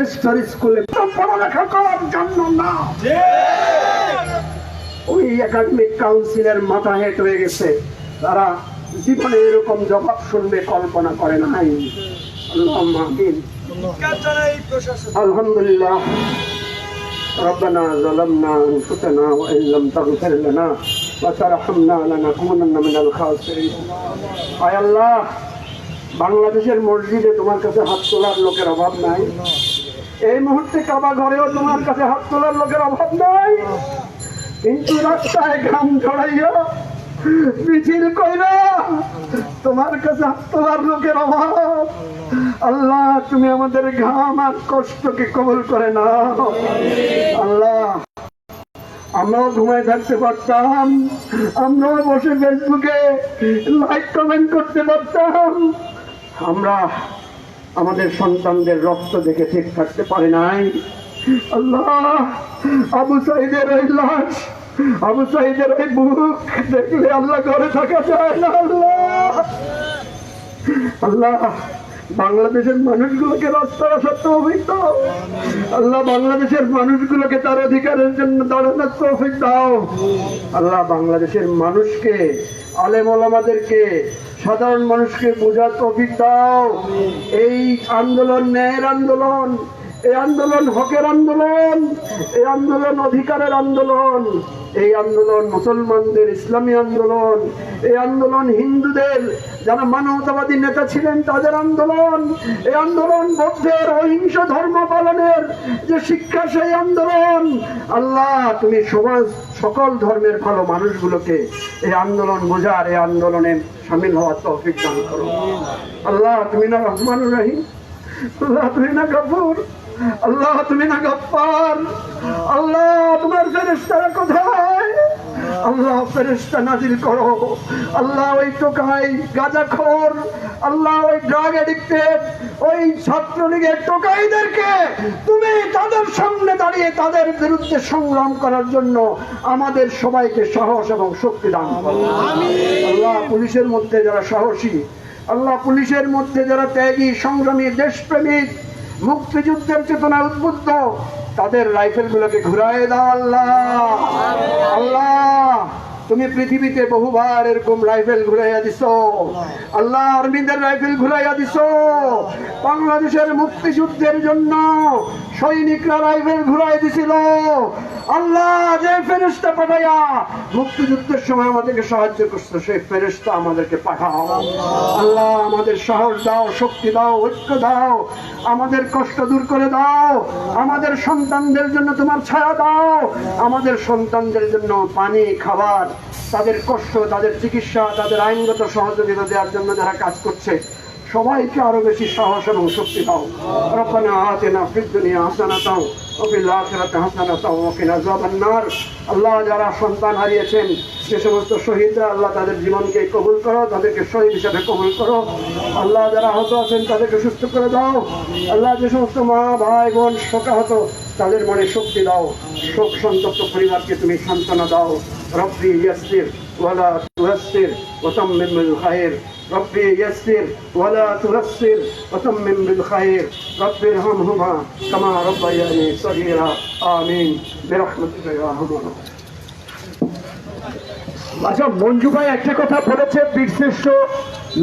Manchester স্কুলে তো পড়ালেখা করার জন্য না ওই একাডেমিক কাউন্সিলের মাথা হেট হয়ে গেছে তারা জীবনে এরকম জবাব শুনবে কল্পনা করে নাই আল্লাহুম্মা আমিন। আলহামদুলিল্লাহ ربنا ظلمنا انفسنا وان لم تغفر لنا وترحمنا لنكونن من الخاسرين আয় আল্লাহ বাংলাদেশের মসজিদে তোমার কাছে হাত তোলার লোকের অভাব নাই এই মুহূর্তে কাবা ঘরেও তোমার কাছে হাত তোলার লোকের অভাব নাই। কিন্তু রাস্তায় ঘাম ঝড়াইয়া মিছিল কইরা তোমার কাছে হাত তোলার লোকের অভাব। আল্লাহ, তুমি আমাদের ঘাম আর কষ্টকে কবল করে না আল্লাহ, আমরাও ঘুমায় থাকতে পারতাম। আমরাও বসে ফেসবুকে লাইক কমেন্ট করতে পারতাম। আমরা আমাদের সন্তানদের রক্ত দেখে ঠিক থাকতে পারে নাই। আল্লাহ, আবু সাইদের ওই লাশ, আবু সাইদের ওই বুক দেখলে আল্লাহ ঘরে থাকা যায় না, আল্লাহ। আল্লাহ বাংলাদেশের মানুষগুলোকে রাস্তায় সত্য অভিজ্ঞ। আল্লাহ বাংলাদেশের মানুষগুলোকে তার অধিকারের জন্য দাঁড়ানোর তৌফিক দাও। আল্লাহ বাংলাদেশের মানুষকে, আলেম ওলামাদেরকে, সাধারণ মানুষকে বোঝার তৌফিক দাও। এই আন্দোলন, ন্যায়ের আন্দোলন এই আন্দোলন হকের আন্দোলন, এই আন্দোলন অধিকারের আন্দোলন, এই আন্দোলন মুসলমানদের ইসলামী আন্দোলন, এই আন্দোলন হিন্দুদের যারা মানবতাবাদী নেতা ছিলেন তাদের আন্দোলন, এই আন্দোলন বৌদ্ধের অহিংস ধর্ম পালনের যে শিক্ষা সেই আন্দোলন। আল্লাহ, তুমি সমাজ, সকল ধর্মের ভালো মানুষগুলোকে এই আন্দোলন বোঝার, এই আন্দোলনে সামিল হওয়ার তৌফিক দান করো। আল্লাহ, তুমি না রহমান রাহিম। আল্লাহ, তুমি না গফুর। আল্লাহ তুমি না গপ্পার আল্লাহ তোমার ফেরেস্তারা কোথায়? আল্লাহ ফেরেস্তা নাজিল করো। আল্লাহ ওই টোকাই গাঁজাখোর আল্লাহ ওই ড্রাগ এডিক্টেড ওই ছাত্রলীগের টোকাইদেরকে তুমি তাদের সামনে দাঁড়িয়ে তাদের বিরুদ্ধে সংগ্রাম করার জন্য আমাদের সবাইকে সাহস এবং শক্তি দান করো। আল্লাহ পুলিশের মধ্যে যারা সাহসী আল্লাহ পুলিশের মধ্যে যারা ত্যাগী সংগ্রামী দেশপ্রেমিক মুক্তিযুদ্ধের চেতনায় উদ্বুদ্ধ। তাদের রাইফেল গুলোকে ঘুরায় দাও আল্লাহ। আল্লাহ, তুমি পৃথিবীতে বহুবার এরকম রাইফেল ঘুরাইয়া দিছ। আল্লাহ আর্মিদের রাইফেল ঘুরাইয়া দিছ। বাংলাদেশের মুক্তিযুদ্ধের জন্য সৈনিকরা রাইফেল ঘুরাই দিছিল। আল্লাহ, যে ফেরেস্তা পাঠাইয়া মুক্তিযুদ্ধের সময় আমাদেরকে সাহায্য করছ সেই ফেরেস্তা আমাদেরকে পাঠাও। আল্লাহ, আমাদের সাহস দাও, শক্তি দাও, ঐক্য দাও, আমাদের কষ্ট দূর করে দাও, আমাদের সন্তানদের জন্য তোমার ছায়া দাও, আমাদের সন্তানদের জন্য পানি, খাবার, তাদের কষ্ট, তাদের চিকিৎসা, তাদের আইনগত সহযোগিতা দেওয়ার জন্য যারা কাজ করছে সবাইকে আরও বেশি সাহস এবং শক্তি দাও। রব্বানা আতিনা ফিদ দুনিয়া হাসানাতাও ওয়া আল্লাহ যারা সন্তান হারিয়েছেন, সে সমস্ত শহীদরা আল্লাহ তাদের জীবনকে কবুল করো, তাদেরকে শহীদ হিসাবে কবুল করো। আল্লাহ আছেন, তাদেরকে সুস্থ করে দাও। আল্লাহ যে সমস্ত মা, ভাই, বোন তাদের মনে শক্তি দাও। শোক সন্তপ্ত পরিবারকে তুমি সান্ত্বনা দাও। রব্বি ইয়াসির ওয়ালা তুয়াসির ওয়াতাম্মিম বিল খায়র ربي يسر ولا تيسر وتمم بالخير رب ارحمهما كما ربياني صغيرا آمين برحمتك يا أرحم الراحمين আচ্ছা মঞ্জু ভাই একটা কথা বলেছে বীরশ্রেষ্ঠ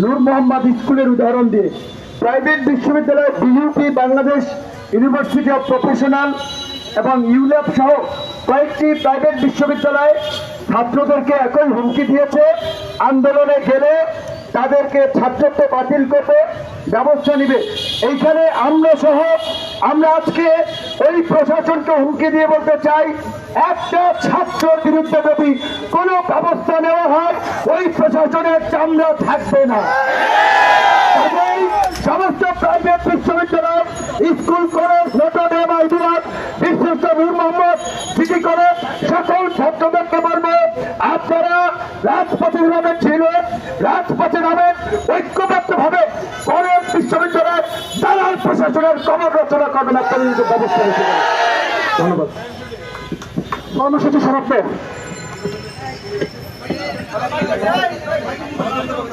নূর মোহাম্মদ স্কুলের উদাহরণ দিয়ে প্রাইভেট বিশ্ববিদ্যালয় BUP Bangladesh university of professional এবং ইউল্যাব সহ কয়েকটি প্রাইভেট বিশ্ববিদ্যালয় ছাত্রদেরকে একই হুমকি দিয়েছে, আন্দোলনে গেলে তাদেরকে ছাত্রত্ব বাতিল করবে ব্যবস্থা নিবে। এইখানে আমরা সহ আমরা আজকে ওই প্রশাসনকে হুমকি দিয়ে বলতে চাই, একটা ছাত্র বিরুদ্ধে যদি কোনো ব্যবস্থা নেওয়া হয়, ওই প্রশাসনের চামড়া থাকবে না। সমস্ত প্রাইভেট বিশ্ববিদ্যালয়, স্কুল, কলেজ নটরডেম আইডিয়াল, বিশ্বস্ত নূর মোহাম্মদ, সিটি কলেজ, সকল ছাত্রদেরকে বলব আপনারা রাজপথে নামে ছিল রাজপথে নামে ঐক্যবদ্ধ ভাবে কলেজ বিশ্ববিদ্যালয়ের দালাল প্রশাসনের কমর রচনা করবেন আপনাদের ব্যবস্থা হয়েছিল। ধন্যবাদ কর্মসূচি সমাপ্ত